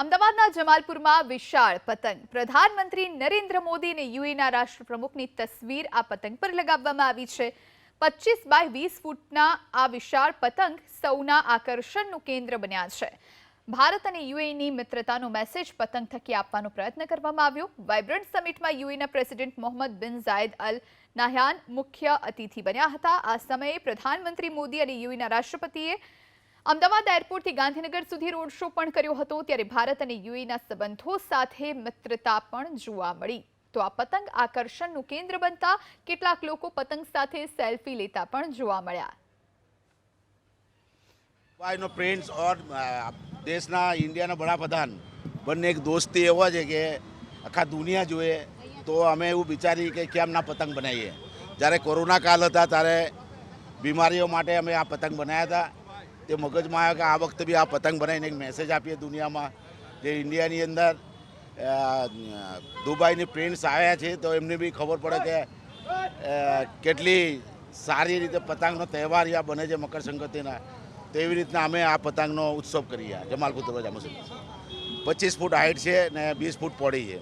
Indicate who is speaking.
Speaker 1: અમદાવાદના જમાલપુરમાં વિશાળ પતંગ. પ્રધાનમંત્રી નરેન્દ્ર મોદી અને યુએના રાષ્ટ્રપ્રમુખની તસવીર આ પતંગ પર લગાવવામાં આવી છે. પચીસ બાય વીસ ફૂટના આ વિશાળ પતંગ સૌના આકર્ષણનું કેન્દ્ર બન્યા છે. ભારત અને યુએની મિત્રતાનો મેસેજ પતંગ થકી આપવાનો પ્રયત્ન કરવામાં આવ્યો. વાઇબ્રન્ટ સમિટમાં યુએના president Mohamed bin Zayed Al નાહયાન મુખ્ય અતિથિ બન્યા હતા. આ સમયે પ્રધાનમંત્રી મોદી અને યુએના રાષ્ટ્રપતિએ અમદાવાદ એરપોર્ટથી ગાંધીનગર સુધી રોડ શો પણ કર્યો હતો, ત્યારે ભારત અને યુએના સંબંધો સાથે મિત્રતા પણ જોવા મળી. તો આ પતંગ આકર્ષણનું કેન્દ્ર બનતા કેટલાક લોકો પતંગ સાથે સેલ્ફી લેતા પણ જોવા મળ્યા.
Speaker 2: ભાઈનો પ્રિન્સ ઓર દેશના ઇન્ડિયાના વડાપ્રધાન, બંને એક દોસ્તી એવો છે કે આખા દુનિયા જોઈએ તો અમે એવું વિચારીએ કે કેમ ના પતંગ બનાવીએ. જ્યારે કોરોના કાળ હતા, ત્યારે બીમારીઓ માટે અમે આ પતંગ બનાવ્યા હતા. તે મગજમાં આવ્યો કે આ વખતે બી આ પતંગ બનાવીને એક મેસેજ આપીએ દુનિયામાં જે ઇન્ડિયાની અંદર દુબઈની પ્રિન્ટ્સ આવ્યા છે, તો એમને બી ખબર પડે કે કેટલી સારી રીતે પતંગનો તહેવાર અહીંયા બને છે મકર સંક્રાંતિના. તેવી રીતના અમે આ પતંગનો ઉત્સવ કરીએ. જમાલપુર દરવાજા મસ્જિદ પચીસ ફૂટ હાઈટ છે ને વીસ ફૂટ પહોળી છે.